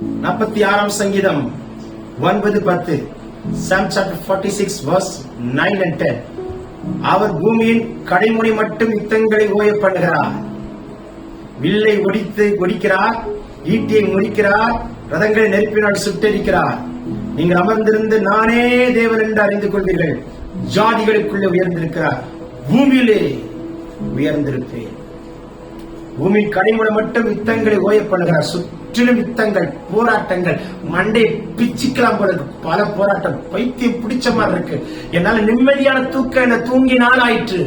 நாற்பத்தி ஆறாம் சங்கீதம் ஒன்பது பத்து psalm chapter forty six verse nine and ten அவர் பூமியின் கடைமுறை மட்டும் யுத்தங்களை ஓய பண்ணுகிறார். வில்லை ஒடித்து ஒடிக்கிறார் ஈட்டியை முறிக்கிறார் ரதங்களை நெருப்பினால் சுட்டரிக்கிறார். நீங்கள் அமர்ந்திருந்து நானே தேவன் என்று அறிந்து கொள்வீர்கள். ஜாதிகளுக்குள்ளே உயர்ந்திருக்கிறார். பூமியிலே உயர்ந்திருப்பேன். பூமி கடைமுறை மட்டும் யுத்தங்களை ஓய பண்ணுகிறார். முற்றிலும் யுத்தங்கள் போராட்டங்கள் மண்டை பிச்சுக்கலாம் போல பல போராட்டம் பைத்தியம் பிடிச்ச மாதிரி இருக்கு. என்னால நிம்மதியான தூக்கம் என்ன தூங்கி நாள் ஆயிற்று.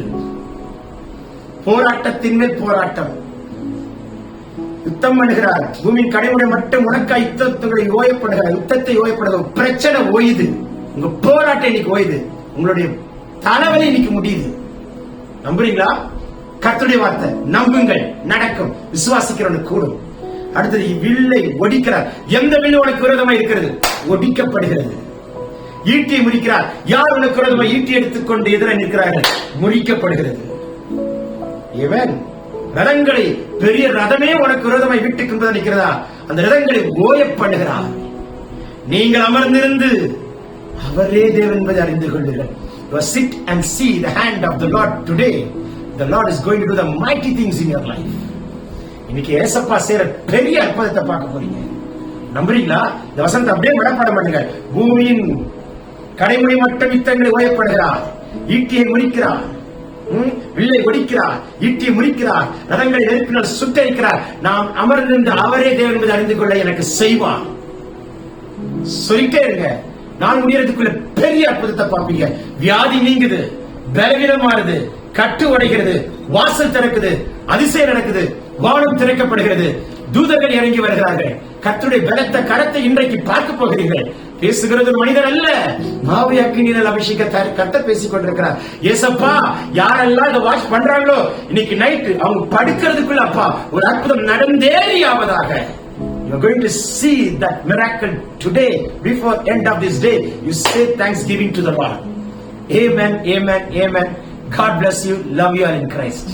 போராட்டத்தின் மேல் போராட்டம். யுத்தம் பண்ணுகிறார். பூமியின் கடைமுறை மட்டும் உனக்கா யுத்தத்துகளை ஓயப்படுகிறார். யுத்தத்தை ஓயப்படுகிற பிரச்சனை ஓயுது. உங்க போராட்டம் இன்னைக்கு ஓயுது. உங்களுடைய தலைவலி இன்னைக்கு முடியுது. நம்புறீங்களா? கத்துடைய வார்த்தை நம்புங்கள் நடக்கும். விசுவாசிக்கிறவனுக்கு கூடும். அடுத்தது வில்லை ஒடிக்கிறார் எந்த வில்லு உனக்கு விரோதமா இருக்கிறது? ஒடிக்கப்படுகிறது. ஈட்டியை முறிக்கிறார். யார் உனக்கு விரோதமா ஈட்டி எடுத்துக்கொண்டு எதிராக நிற்கிறார்கள்? முறிக்கப்படுகிறது. இவன் ரதங்களை பெரிய ரதமே உனக்கு விரோதமாய் வீட்டுக்கு நிற்கிறதா? அந்த ரதங்களை ஓயப்படுகிறார். நீங்கள் அமர்ந்திருந்து அவரே தேவன் என்பதை அறிந்து கொள்ளுங்கள் sit and see the hand of the Lord today. The Lord is going to do the mighty things in your life. இன்னைக்கு ஏசப்பா செய்யற பெரிய அற்புதத்தை பார்க்க போறீங்க. நம்புறீங்களா? இந்த வசனத்தை அப்படியே மனப்பாடம் பண்ணுங்க. பூமியின் கடைமுறை மட்டும் யுத்தங்களை ஓயப்படுகிறார். ஈட்டியை முடிக்கிறார் வில்லை ஒடிக்கிறார். ஈட்டியை முறிக்கிறார். ரதங்களை நெருப்பினால் சுட்டரிக்கிறார். நாம் அமர்ந்திருந்து அவரே தேவன் என்பதை அறிந்து கொள்ள எனக்கு செய்வார். சொல்லிட்டே இருங்க. நான் முடியறதுக்குள்ள பெரிய அற்புதத்தை பார்ப்பீங்க. வியாதி நீங்குது பலவீனமானது கட்டு உடைகிறது வாசல் திறக்குது அதிசயம் நடக்குது. வானம் திறக்கப்படுகிறது தூதர்கள் இறங்கி வருகிறார்கள் கத்துடைய பலத்த கரத்தை இன்றைக்கு பார்க்க போகிறீர்கள் பேசுகிறது ஒரு மனிதன் அல்ல மாவை அக்கினியில் அபிஷேக கத்த பேசிக் கொண்டிருக்கிறார் ஏசப்பா யாரெல்லாம் இதை வாட்ச் பண்றாங்களோ இன்னைக்கு நைட்டு அவங்க படுக்கிறதுக்குள்ள அப்பா ஒரு அற்புதம் நடந்தேறியாவதாக You're going to see that miracle today before end of this day. You say thanksgiving to the Lord. Amen, amen, amen. God bless you. Love you all in Christ.